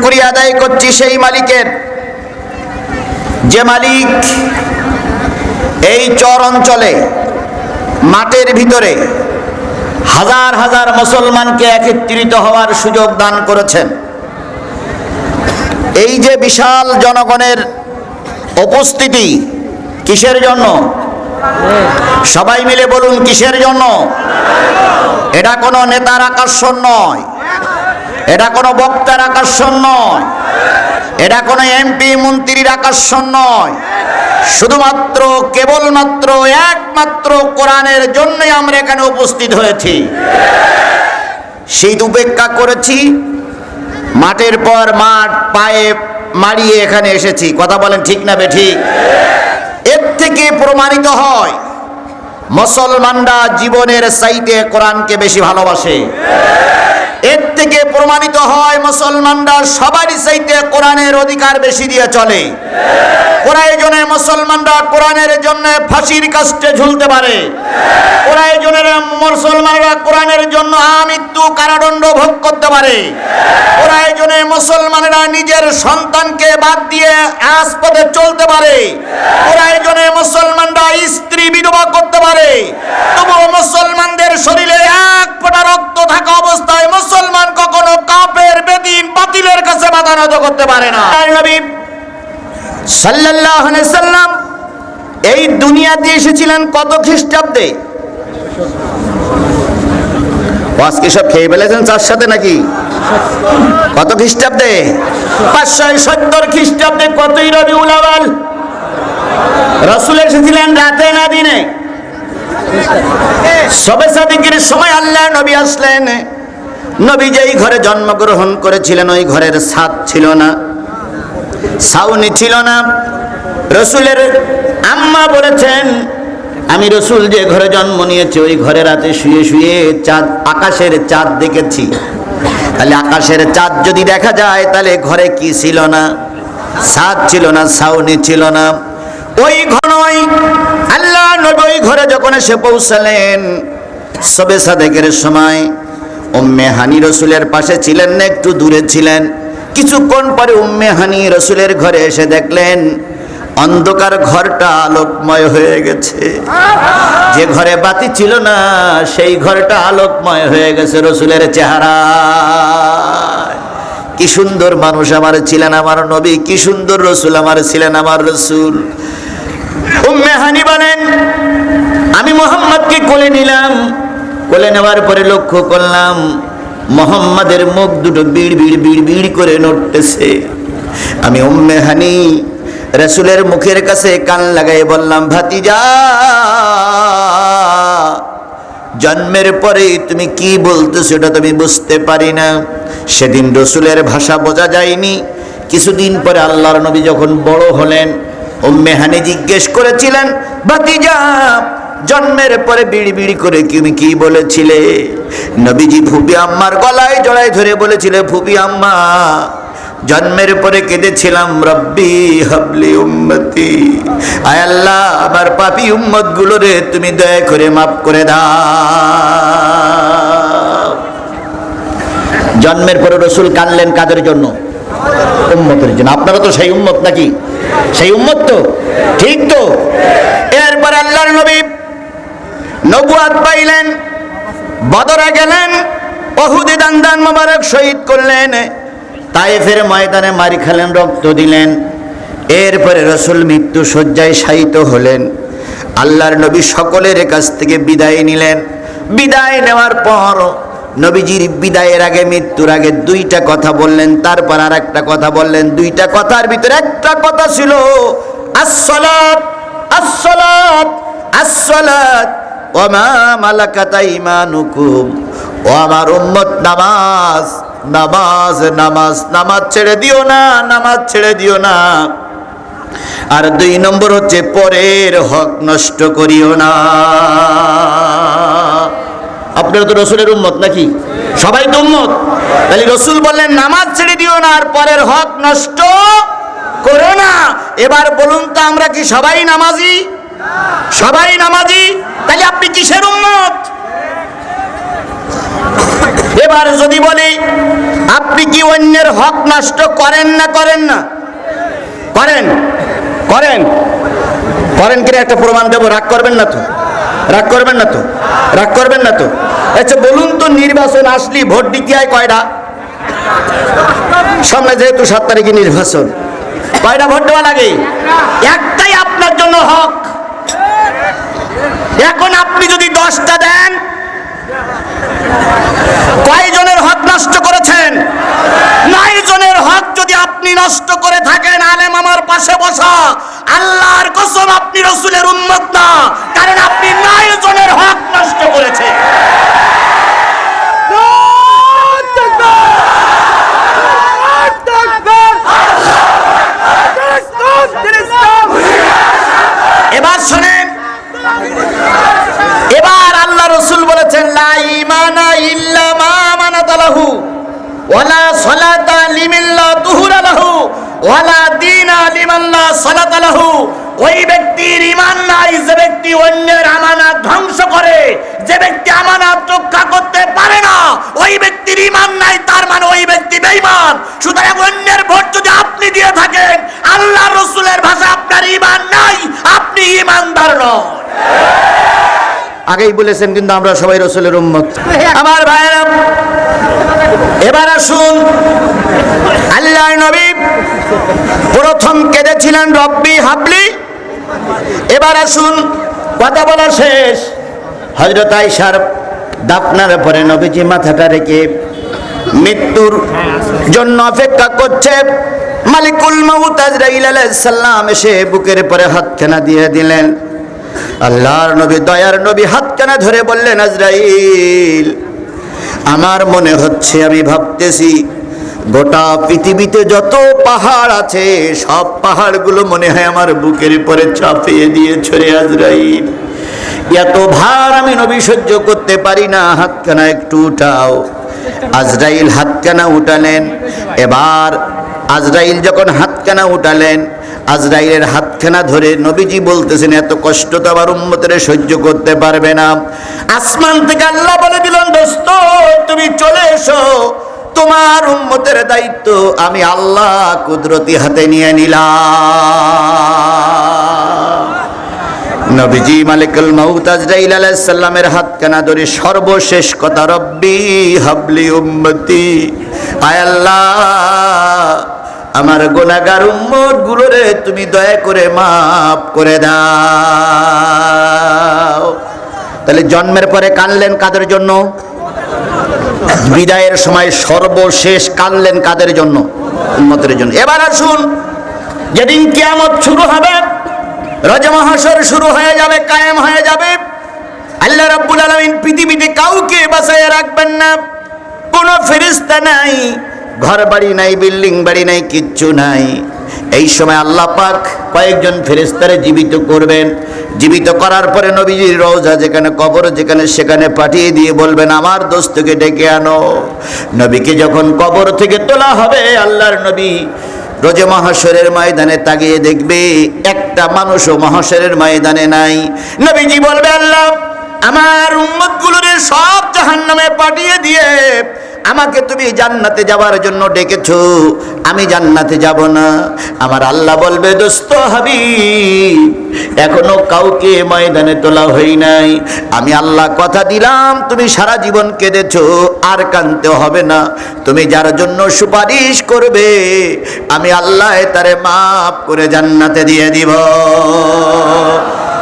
শুক্রিয়া আদায় করছি সেই মালিকের। যে মালিক এই চর অঞ্চলে, মাঠের ভিতরে হাজার হাজার মুসলমানকে একত্রিত হওয়ার সুযোগ দান করেছেন। এই যে বিশাল জনগণের উপস্থিতি, কিসের জন্য? সবাই মিলে বলুন, কিসের জন্য? এটা কোনো নেতার আকর্ষণ নয়। এটা কোনো বক্তার আকর্ষণ নয়। এটা কোনো এমপি, মন্ত্রীর আকর্ষণ নয়। শুধুমাত্র, কেবলমাত্র, একমাত্র কোরআনের জন্যই আমরা এখানে উপস্থিত হয়েছি। শীত উপেক্ষা করেছি। মাঠের পর মাঠ, পায়ে মারিয়ে এখানে এসেছি। কথা বলেন ঠিক না বে ঠিক এর থেকে প্রমাণিত হয়, মুসলমানরা জীবনের সাইটে কোরআনকে বেশি ভালোবাসে। এর থেকে প্রমাণিত হয় মুসলমানরা সবারই চাইতে কোরআনের অধিকার বেশি দিয়ে চলে। প্রয়োজনে মুসলমানরা কোরআনের জন্য ফাঁসির কাস্টে ঝুলতে পারে। প্রয়োজনের মুসলমানরা কোরআনের জন্য আমৃত্যু কারাদণ্ড ভোগ করতে পারে। প্রয়োজনে মুসলমানেরা নিজের সন্তানকে বাদ দিয়ে আস্পদে চলতে পারে। প্রয়োজনে মুসলমানরা মাথা করতে পারে না। নবী সাল্লাল্লাহু আলাইহি সাল্লাম এই দুনিয়াতে এসেছিলেন কত খ্রিস্টাব্দে? আজকে সব খেয়ে ফেলেছেন সাথে নাকি? কত খ্রিস্টাব্দে? পাঁচশো সত্তর খ্রিস্টাব্দে কতই রবি উলাবাল রসুল এসেছিলেন রাতে না দিনে? সবে সাদিকের সময় আল্লাহ নবী আসলেন। নবী যেই ঘরে জন্মগ্রহণ করেছিলেন, ওই ঘরের ছাদ ছিল না, ছাউনি ছিল না। রসুলের আম্মা বলেছেন, আমি রসুল যে ঘরে জন্ম নিয়েছি, ওই ঘরে রাতে শুয়ে শুয়ে চাঁদ, আকাশের চাঁদ দেখেছি। তাহলে আকাশের চাঁদ যদি দেখা যায়, তাহলে ঘরে কি ছিল না? ছাদ ছিল না, ছাউনি ছিল না। ওই ঘনই আল্লাহ ওই ঘরে যখন এসে পৌঁছালেন, সবে সাদেকের সময় উম্মে হানি রসুলের পাশে ছিলেন না, একটু দূরে ছিলেন। কিছুক্ষণ পরে উম্মে হানি রসুলের ঘরে এসে দেখলেন, অন্ধকার ঘরটা আলোকময় হয়ে গেছে। যে ঘরে বাতি ছিল না, সেই ঘরটা আলোকময় হয়ে গেছে রসুলের চেহারা। কি সুন্দর মানুষ আমার ছিলেন আমার নবী, কি সুন্দর রসুল আমার ছিলেন আমার রসুল। উম্মে হানি বলেন, আমি মোহাম্মদকে কোলে নিলাম। কোলে নেওয়ার পরে লক্ষ্য করলাম মোহাম্মদের মুখ দুটো বিড় বিড় বিড় বিড় করে নড়তেছে। আমি উম্মে হানি রসুলের মুখের কাছে কান লাগাই বললাম, ভাতিজা, জন্মের পরে তুমি কি বলতো সেটা তুমি বুঝতে পারি না। সেদিন রসুলের ভাষা বোঝা যায়নি। কিছুদিন পরে আল্লাহর নবী যখন বড় হলেন, উম্মে হানি জিজ্ঞেস করেছিলেন, ভাতিজা জন্মের পরে বিড়ি বিড়ি করে তুমি কি বলেছিলে? নবীজি ফুপি আম্মার গলায় জড়াই ধরে বলেছিলে ফুপি আম্মা, জন্মের পরে কেঁদেছিলাম রব্বি হাবলি উম্মতি। আয় আল্লাহ, আমার পাপি উম্মত গুলোরে তুমি দয়া করে মাফ করে দাও। জন্মের পরে রসুল কানলেন কাদের জন্য? উম্মতের জন্য। আপনারা তো সেই উম্মত নাকি? সেই উম্মত তো? ঠিক তো? এরপর আল্লাহর নবী নবুয়াত পাইলেন, বদরে গেলেন, অহুদে দান দান মোবারক শহীদ করলেন তাইফের ময়দানে মারি খেলেন, রক্ত দিলেন। এরপরে রসুল মৃত্যু শয্যায় শায়িত হলেন। আল্লাহর নবী সকলের কাছ থেকে বিদায় নিলেন। বিদায় নেওয়ার পর নবীজির বিদায়ের আগে, মৃত্যুর আগে দুইটা কথা বললেন, তারপর আর একটা কথা বললেন। দুইটা কথার ভিতরে একটা কথা ছিল, আসসালাত আসসালাত আসসালাত। ওমা মালাকাত আইমানুকুম ও আমার উম্মত, নামাজ নামাজ নামাজ নামাজ ছেড়ে দিও না, নামাজ ছেড়ে দিও না। আর দুই নম্বর হচ্ছে পরের হক নষ্ট করিও না। আপনারা তো রসুলের উম্মত নাকি? সবাই তো উম্মত। তাহলে রসুল বললেন, নামাজ ছেড়ে দিও না আর পরের হক নষ্ট করো না। এবার বলুন তো আমরা কি সবাই নামাজি? সবাই নামাজি, তাহলে আপনি কিসের উম্মত? এবার যদি বলি, আপনি কি অন্যের হক নষ্ট করেন না করেন না? করেন করেন। করেন কিনা একটা প্রমাণ দেবো, রাগ করবেন না তো? রাগ করবেন না তো? রাগ করবেন না তো? আচ্ছা বলুন তো নির্বাচন আসলি, ভোট দিতে হয় কয়টা? সামনে যেহেতু সাত তারিখে নির্বাচন, কয়টা ভোট দেওয়া লাগে? একটাই আপনার জন্য হক। এখন আপনি যদি দশটা দেন, কয়জনের হক নষ্ট করেছেন? নয় জনের হক যদি আপনি নষ্ট করে থাকেন, আলেম আমার পাশে বসা, আল্লাহর কসম আপনি রসুলের উন্মত না কারণ আপনি নয় জনের হক নষ্ট করেছেন এবার শোনেন এবার আল্লাহ রসুল বলেছেন লা ইমানা ইল্লা মা আমানাত লাহু ওয়ালা সালাতা লিমিল্লা তুহুরা লাহু ওয়ালা দীনা লিমাল্লা সালাতা লাহু। ওই ব্যক্তির ইমান নাই যে ব্যক্তি অন্যের আমানত ধ্বংস করে যে ব্যক্তি আমানত রক্ষা করতে পারে না ওই ব্যক্তির ইমান নাই তার মানে ওই ব্যক্তি বেঈমান। সুতরাং অন্যের ভোট যদি আপনি দিয়ে থাকেন আল্লাহ রসুলের ভাষা আপনার ইমান নাই আপনি ইমানদার নয় আগেই বলেছেন কিন্তু আমরা সবাই রসুলের উম্মত। আমার ভাইয়েরা এবার আসুন। আল্লাহ নবী প্রথম কেঁদেছিলেন রব্বি হাবলি। এবার আসুন, কথা বলা শেষ। হজরত আইসার দাপনার পরে নবীজি মাথাটা রেখে মৃত্যুর জন্য অপেক্ষা করছে। মালিকুল মাউত আজরাইল এসে বুকের পরে হাত হাতখানা দিয়ে দিলেন। আল্লাহর নবী, দয়ার নবী হাতখানা ধরে বললেন, আজরাইল আমার মনে হচ্ছে, আমি ভাবতেছি, গোটা পৃথিবীতে যত পাহাড় আছে, সব পাহাড়গুলো মনে হয় আমার বুকের পরে চাপিয়ে দিয়ে ছড়ে আজরাইল। এত ভার আমি নবী সহ্য করতে পারি না, হাতখানা একটু উঠাও। আজরাইল হাতখানা উঠালেন। এবার আজরাইল যখন হাতখানা উঠালেন আজরাইলের হাতখানা ধরে নবীজি বলতেছেন, এত কষ্ট তো আবার উম্মতের সহ্য করতে পারবে না। আসমান থেকে আল্লাহ বলে দিলেন, দোস্ত, তুমি চলে এসো। তোমার উম্মতের দায়িত্ব আমি আল্লাহ কুদরতি হাতে নিয়ে নিলাম। নবীজি মালিকুল মাউত আজরাইল আলাইহিস সালামের হাতখানা ধরে সর্বশেষ কথা, রব্বি হাবলি উম্মতি আয় আল্লাহ আমার গোনাগার উম্মত গুলোরে তুমি দয়া করে মাফ করে দাও। তাহলে জন্মের পরে কানলেন কাদের জন্য? বিদায়ের সময় সর্বশেষ কানলেন কাদের জন্য? উম্মতের জন্য। এবার আসুন, যেদিন কিয়ামত শুরু হবে রজমহাসর শুরু হয়ে যাবে, কায়েম হয়ে যাবে। আল্লাহ রাব্বুল আলামিন পৃথিবীতে কাউকে বাঁচাইয়া রাখবেন না। কোনো ফেরিস্তা নাই। ঘর বাড়ি নাই, বিল্ডিং বাড়ি নাই, কিচ্ছু নাই। এই সময় আল্লাহ পাক কয়েকজন ফেরেস্তারে জীবিত করবেন। জীবিত করার পরে নবীজির রওজা যেখানে, কবর যেখানে, সেখানে পাঠিয়ে দিয়ে বলবেন, আমার দোস্তকে ডেকে আনো। নবীকে যখন কবর থেকে তোলা হবে, আল্লাহর নবী রোজে মহাশরের ময়দানে তাকিয়ে দেখবে, একটা মানুষও মহাশরের ময়দানে নাই। নবীজি বলবে, আল্লাহ, আমার উম্মত গুলোরে সব জাহান্নামে পাঠিয়ে দিয়ে আমাকে তুমি জান্নাতে যাওয়ার জন্য ডেকেছো, আমি জান্নাতে যাব না। আমার আল্লাহ বলবে, দোস্ত হাবি এখনও কাউকে ময়দানে তোলা হই নাই। আমি আল্লাহ কথা দিলাম, তুমি সারা জীবন কেঁদেছো, আর কানতে হবে না। তুমি যার জন্য সুপারিশ করবে, আমি আল্লাহ তারে মাফ করে জান্নাতে দিয়ে দিব।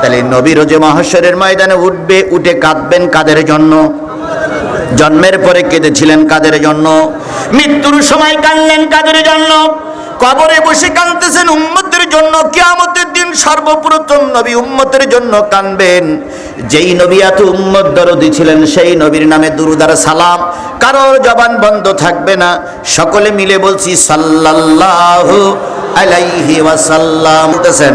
তাহলে নবী রোজে মহাশ্বরের ময়দানে উঠবে, উঠে কাঁদবেন কাদের জন্য? জন্মের পরে কেঁদেছিলেন কাদের জন্য? মৃত্যুর সময় কাঁদলেন কাদের জন্য? কবরে বসে কাঁদতেছেন উম্মতের জন্য। কিয়ামতের দিন সর্বপ্রথম নবী উম্মতের জন্য কানবেন যেই নবী এত উম্মত দরদি ছিলেন, সেই নবীর নামে দুরুদার সালাম। কারোর জবান বন্ধ থাকবে না। সকলে মিলে বলছি, সাল্লাল্লাহু আলাইহি ওয়াসাল্লাম। বলতেছেন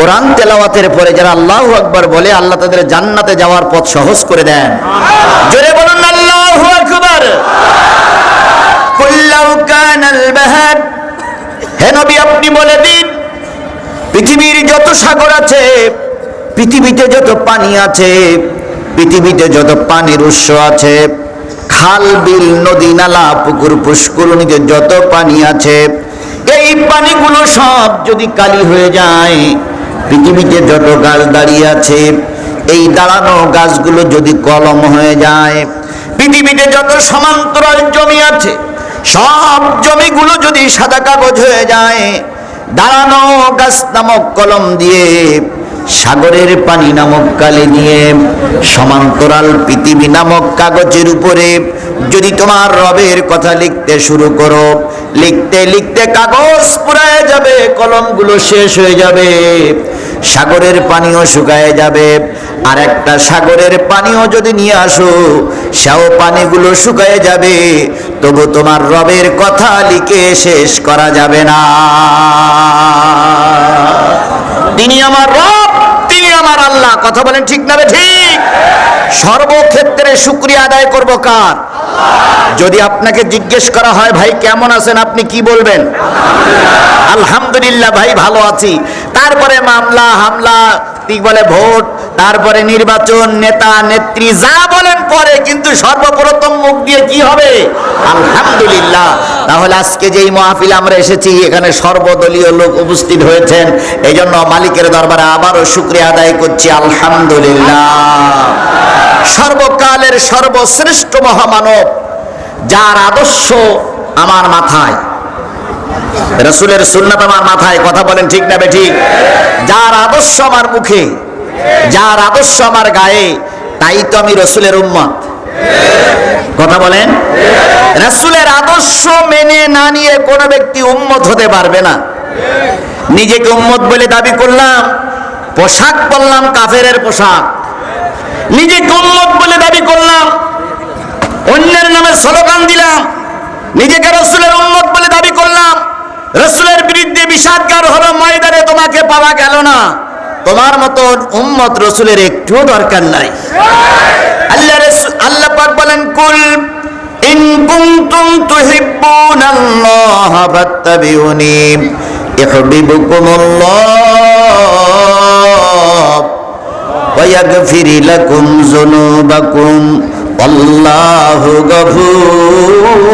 কোরআন তেলাওয়াতের পরে যারা আল্লাহ আকবার বলে, আল্লাহ তাদের জান্নাতে যাওয়ার পথ সহজ করে দেন। জোরে বলুন, আল্লাহু আকবার! হে নবী, আপনি বলে দিন, পৃথিবীর যত সাগর আছে, পৃথিবীতে যত পানি আছে, পৃথিবীতে যত পানির উৎস আছে, খাল, বিল, নদী, নালা, পুকুর পুষ্করণীতে যত পানি আছে, এই পানিগুলো সব যদি কালি হয়ে যায় পৃথিবীতে যত গাছ দাঁড়িয়ে আছে, এই দাঁড়ানো গাছগুলো যদি কলম হয়ে যায়, পৃথিবীতে যত সমান্তরাল জমি আছে, সব জমিগুলো যদি সাদা কাগজ হয়ে যায়, দাঁড়ানো গাছ নামক কলম দিয়ে, সাগরের পানি নামক কালে নিয়ে সমান্তরাল পৃথিবী নামক কাগজের উপরে যদি তোমার রবের কথা লিখতে শুরু করো লিখতে লিখতে কাগজ পুরায় যাবে, কলমগুলো শেষ হয়ে যাবে, সাগরের পানিও শুকায় যাবে। আর একটা সাগরের পানিও যদি নিয়ে আসো, সেও পানিগুলো শুকায় যাবে, তবু তোমার রবের কথা লিখে শেষ করা যাবে না। তিনি আমার রব, তিনি আমার আল্লাহ। কথা বলেন ঠিক না ঠিক? সর্বক্ষেত্রে শুক্রিয়া আদায় করব কার? যদি আপনাকে জিজ্ঞেস করা হয়, ভাই, কেমন আছেন? আপনি কি বলবেন? আলহামদুলিল্লাহ, ভাই, ভালো আছি। তারপরে মামলা, হামলা বলে, ভোট, তারপরে নির্বাচন, নেতা, নেত্রী, যা বলেন পরে, কিন্তু সর্বপ্রথম মুখ দিয়ে কি হবে? আলহামদুলিল্লাহ। তাহলে আজকে যেই মহাফিল আমরা এসেছি, এখানে সর্বদলীয় লোক উপস্থিত হয়েছেন। এই মালিকের দরবারে আবারও শুক্রিয়া আদায় করছি। আলহামদুলিল্লাহ। সর্বকালের সর্বশ্রেষ্ঠ মহামানব, যার আদর্শ আমার মাথায়। রসুলের সুন্নাত আমার মাথায়, কথা বলেন ঠিক না ঠিক যার আদর্শ আমার মুখে, যার আদর্শ আমার গায়ে, তাই তো আমি রসুলের উম্মত। কথা বলেন? রসুলের আদর্শ মেনে না নিয়ে কোনো ব্যক্তি উম্মত হতে পারবে না। নিজেকে উম্মত বলে দাবি করলাম, পোশাক বললাম, কাফেরের পোশাক। নিজেকে উম্মত বলে দাবি করলাম। অন্যের নামে স্লোগান দিলাম। নিজেকে রসুলের উম্মত বলে দাবি করলাম। রসুলের বিরুদ্ধে বিষাদগার হলো ময়দানে তোমাকে পাওয়া গেল না। তোমার মতো উম্মত রসুলের একটুও দরকার নাই। আল্লাহ আল্লাহ পাক বলেন, কুল ইন কুনতুম তুহিব্বুনাল্লাহ ফাত্তাবিউনি ইউহিব্বুকুমুল্লাহ। ويغفر لكم ذنوبكم والله غفور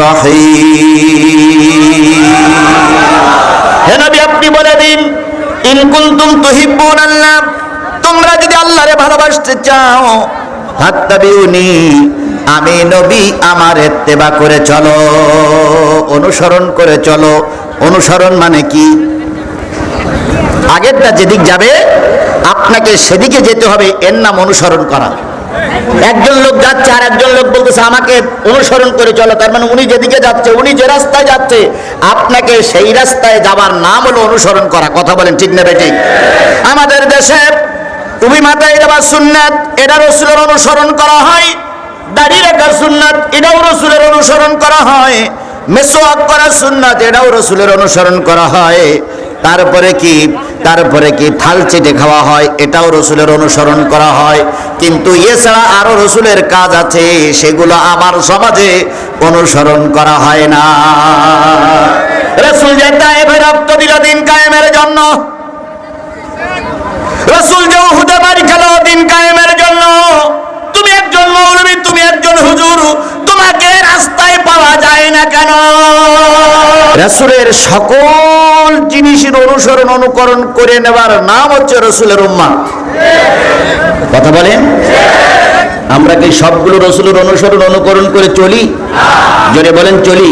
رحيم হে নবী আপনি বলে দিন ইন কুনতুম তুহিব্বুন আল্লাহ তোমরা যদি আল্লাহরে ভালোবাসতে চাও ফাত্তাবিউনি আমি নবী আমার ইত্তেবা করে চলো অনুসরণ করে চলো অনুসরণ মানে কি আগেরটা যেদিক যাবে, আপনাকে সেদিকে যেতে হবে, এর নাম অনুসরণ করা। একজন লোক যাচ্ছে, আর একজন লোক বলতেছে, আমাকে অনুসরণ করে চলো। তার মানে উনি যেদিকে যাচ্ছে, উনি যে রাস্তায় যাচ্ছে, আপনাকে সেই রাস্তায় যাবার নাম হলো অনুসরণ করা। কথা বলেন ঠিক নেবে ঠিক? আমাদের দেশে তুমি মাথায় যাবার সুন্নাত, এটা রসুলের অনুসরণ করা হয়। দাঁড়িয়ে রাখার সুন্নাত, এটাও রসুলের অনুসরণ করা হয়। মেসোয়াক করা সুন্নাত, এটাও রসুলের অনুসরণ করা হয়। তারপরে কি? তারপরে কি থাল চেটে খাওয়া হয়? এটাও রসুলের অনুসরণ করা হয়। কিন্তু এছাড়া আরও রসুলের কাজ আছে, সেগুলো আমার সমাজে অনুসরণ করা হয় না। রসুল যে তাইফে রক্ত দিল দিন কায়েমের জন্য। রসুল যে উহুদে বাড়ি খেলো দিন কায়েমের জন্য। তুমি একজন মৌলবী, তুমি একজন হুজুর, তোমাকে রাস্তায় পাওয়া যায় না কেন? রসুলের সকল জিনিসের অনুসরণ, অনুকরণ করে নেবার নাম হচ্ছে রসুলের উম্মা। কথা বলেন আমরা কি সবগুলো রসুলের অনুসরণ, অনুকরণ করে চলি? জোরে বলেন, চলি।